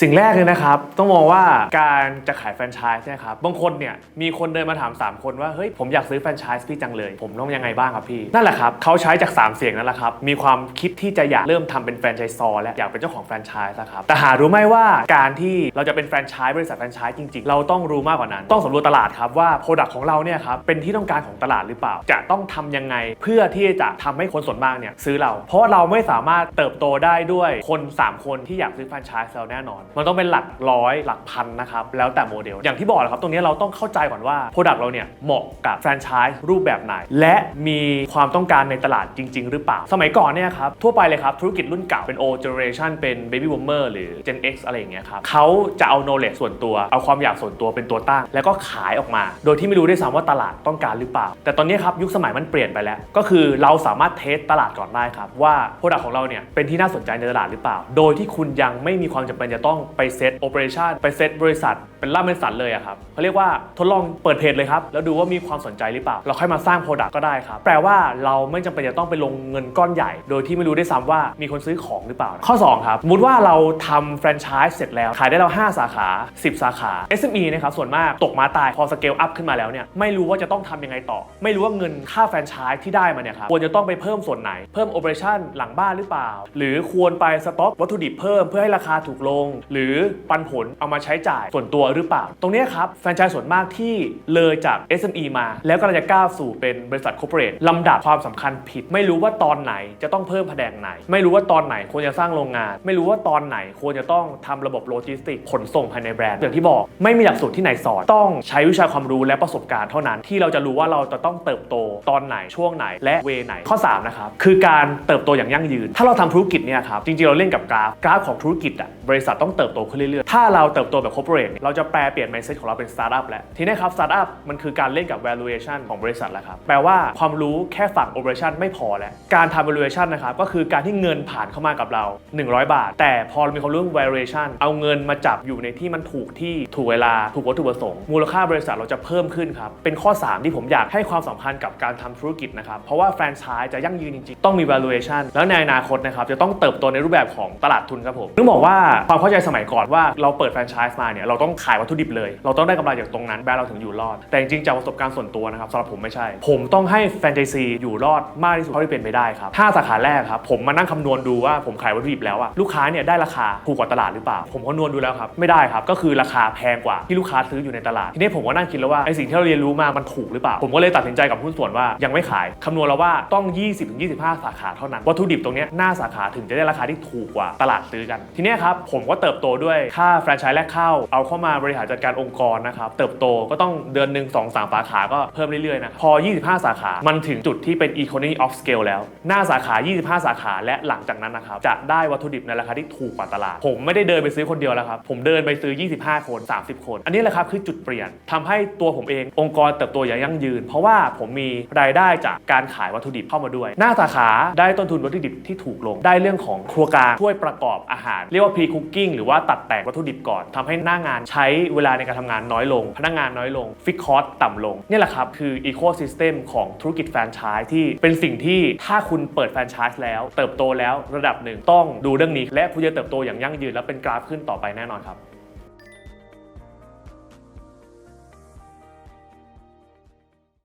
สิ่งแรกเลยนะครับ ต้องมองว่าการจะขายแฟรนไชส์เนะครับบางคนเนี่ยมีคนเดินมาถาม 3 คนว่าเฮ้ยผมอยากซื้อแฟรนไชส์พี่จังเลย ผมต้องยังไงบ้างครับพี่ นั่นแหละครับเขาใช้จาก 3 เสียงนั่นแหละครับ มีความคิดที่จะอยากเริ่มทำเป็นแฟรนไชส์ซอและอยากเป็นเจ้าของแฟรนไชส์นะครับแต่หารู้ไหมว่าการที่เราจะเป็นแฟรนไชส์บริษัทแฟรนไชส์จริงๆ เราต้องรู้มากกว่านั้น ต้องสำรวจตลาดครับว่าโปรดักต์ของเราเนี่ยครับเป็นที่ต้องการของตลาดหรือเปล่า จะต้องทำยังไงเพื่อที่จะทำให้คนส่วนมากเนี่ยซื้อเรา เพราะเราไม่สามารถเติบโตได้ด้วยคน 3 คนที่อยากซื้อแฟรนไชส์เราแน่นอนมันต้องเป็นหลักร้อยหลักพันนะครับแล้วแต่โมเดล อย่างที่บอกแหละครับตรงนี้เราต้องเข้าใจก่อนว่าโปรดักต์เราเนี่ยเหมาะกับแฟรนไชส์รูปแบบไหน และมีความต้องการในตลาดจริง ๆ หรือเปล่า สมัยก่อนเนี่ยครับทั่วไปเลยครับธุรกิจรุ่นเก่าเป็น old generation เป็น baby boomer หรือ gen x อะไรอย่างเงี้ยครับเขาจะเอา knowledge ส่วนตัว เอาความอยากส่วนตัวเป็นตัวตั้ง แล้วก็ขายออกมา โดยที่ไม่รู้ด้วยซ้ำว่าตลาดต้องการหรือเปล่า แต่ตอนนี้ครับยุคสมัยมันเปลี่ยนไปแล้ว ก็คือเราสามารถเทสตลาดก่อนได้ครับว่าโปรดักต์ของเราเนี่ยเป็นที่น่าสนใจในตลาดหรือเปล่า โดยที่คุณยังไม่มีความจำเป็นจะต้องไปเซตโอเปอเรชันไปเซตบริษัทเป็นล่ามเป็นสันเลยอะครับเขาเรียกว่าทดลองเปิดเพจเลยครับ แล้วดูว่ามีความสนใจหรือเปล่า เราค่อยมาสร้างโปรดักต์ก็ได้ครับ แปลว่าเราไม่จำเป็นจะต้องไปลงเงินก้อนใหญ่ โดยที่ไม่รู้ได้วยซ้ำว่ามีคนซื้อของหรือเปล่า ข้อ 2 ครับสมมติว่าเราทำแฟรนไชส์เสร็จแล้ว ขายได้เรา 5 สาขา 10 สาขา SME นะครับส่วนมากตกมาตายพอสเกลอัพขึ้นมาแล้วเนี่ยไม่รู้ว่าจะต้องทำยังไงต่อ ไม่รู้ว่าเงินค่าแฟรนไชส์ที่ได้มาเนี่ยครับควรจะต้องไปเพิ่มส่วนไหนเพิ่มโอเปอเรชั่นหลังบ้านหรือเปล่า หรือควรไปสต็อกวัตถุดิบเพิ่มเพื่อให้ราคาถูกลง หรือปันผลเอามาใช้จ่ายส่วนตัวหรือเปล่า ตรงนี้ครับแฟรนไชส์ส่วนมากที่เลยจาก SME มา แล้วก็จะก้าวสู่เป็นบริษัทคอร์เปอเรทลำดับความสำคัญผิด ไม่รู้ว่าตอนไหนจะต้องเพิ่มแผนกไหน ไม่รู้ว่าตอนไหนควรจะสร้างโรงงาน ไม่รู้ว่าตอนไหนควรจะต้องทำระบบโลจิสติกขนส่งภายในแบรนด์อย่างที่บอกไม่มีหลักสูตรที่ไหนสอนต้องใช้วิชาความรู้และประสบการณ์เท่านั้นที่เราจะรู้ว่าเราจะต้องเติบโตตอนไหนช่วงไหน และเวไหนข้อสามนะครับคือการเติบโตอย่างยั่งยืน ถ้าเราทำธุรกิจเนี่ยครับจริงๆเราเล่นกับกราฟกราฟของธุรกิจอะบริษัทต้องเติบโตขึ้นเรื่อยๆถ้าเราเติบโตแบบ corporate เราจะแปลเปลี่ยน mindset ของเราเป็น startup แล้ว ทีนี้ครับ startup มันคือการเล่นกับ valuation ของบริษัทแล้วครับ แปลว่าความรู้แค่ฝั่ง operation ไม่พอแล้ว การทำ valuation นะครับ ก็คือการที่เงินผ่านเข้ามากับเรา 100 บาท แต่พอเรามีความรู้เรื่อง valuation เอาเงินมาจับอยู่ในที่มันถูกที่ถูกเวลาถูกวัตถุประสงค์ มูลค่าบริษัทเราจะเพิ่มขึ้นครับ เป็นข้อ 3 ที่ผมอยากให้ความสำคัญกับการทำธุรกิจนะครับ เพราะว่าแฟรนไชส์จะยั่งยืนจริงๆ ต้องมี valuation แล้วในอนาคตนะครับจะต้องเติบโตในรูปแบบของตลาดทุนครับผมต้องบอกว่าความเข้าใจสมัยก่อนว่าเราเปิดแฟรนไชส์มาเนี่ยเราต้องขายวัตถุดิบเลย เราต้องได้กำไรจากตรงนั้นแบรนด์เราถึงอยู่รอด แต่จริงๆจากประสบการณ์ส่วนตัวนะครับสำหรับผมไม่ใช่ ผมต้องให้แฟรนไชส์ซีอยู่รอดมากที่สุดเท่าที่เป็นไปได้ครับถ้าสาขาแรกครับผมมานั่งคำนวณดูว่าผมขายวัตถุดิบแล้วอะลูกค้าเนี่ยได้ราคาถูกกว่าตลาดหรือเปล่า ผมคำนวณดูแล้วครับไม่ได้ครับก็คือราคาแพงกว่าที่ลูกค้าซื้ออยู่ในตลาดทีนี้ผมก็นั่งคิดแล้วว่าไอสิ่งที่เราเรียนรู้มามันถูกหรือเปล่า ผมก็เลยตัดสินใจกับหุ้นส่วนว่ายังไม่ขายคำนวณแล้วว่าต้อง 20-25 สาขาเท่านั้นวัตถุดิบตรงนี้หน้าสาขาถึงจะได้ราคาที่ถูกกว่าตลาดซื้อกัน ทีนี้ยครับผมก็เติบโตด้วยค่าแฟรนไชส์แรกเข้าเอาเข้ามาบริหารจัดการองค์กรนะครับเติบโตก็ต้องเดือนหนึ่งสองสามสาขาก็เพิ่มเรื่อยๆนะพอ 25 สาขามันถึงจุดที่เป็น economy of scale แล้ว หน้าสาขา 25 สาขาและหลังจากนั้นนะครับจะได้วัตถุดิบในราคาที่ถูกกว่าตลาด ผมไม่ได้เดินไปซื้อคนเดียวแล้วครับ ผมเดินไปซื้อ 25 คน 30 คน อันนี้แหละครับคือจุดเปลี่ยนทำให้ตัวผมเององค์กรเติบโตอย่างยั่งยืน เพราะว่าผมมีรายได้จากการขายวัตถุดิบเข้ามาด้วย หน้าสาขาได้ต้นทุนวัตถุดิบที่ถูกลงได้เรื่องของครัวกลางช่วยประกอบอาหาร เรียกว่า pre cooking หรือว่าตัดแต่งวัตถุดิบก่อนทำให้หน้างานใช้้เวลาในการทำงานน้อยลง พนักงานน้อยลง ฟิกคอสต่ำลง นี่แหละครับ คืออีโคซิสเต็มของธุรกิจแฟรนไชส์ที่เป็นสิ่งที่ถ้าคุณเปิดแฟรนไชส์แล้ว เติบโตแล้วระดับหนึ่งต้องดูเรื่องนี้ และคุณจะเติบโตอย่างยั่งยืนและเป็นกราฟขึ้นต่อไปแน่นอนครับ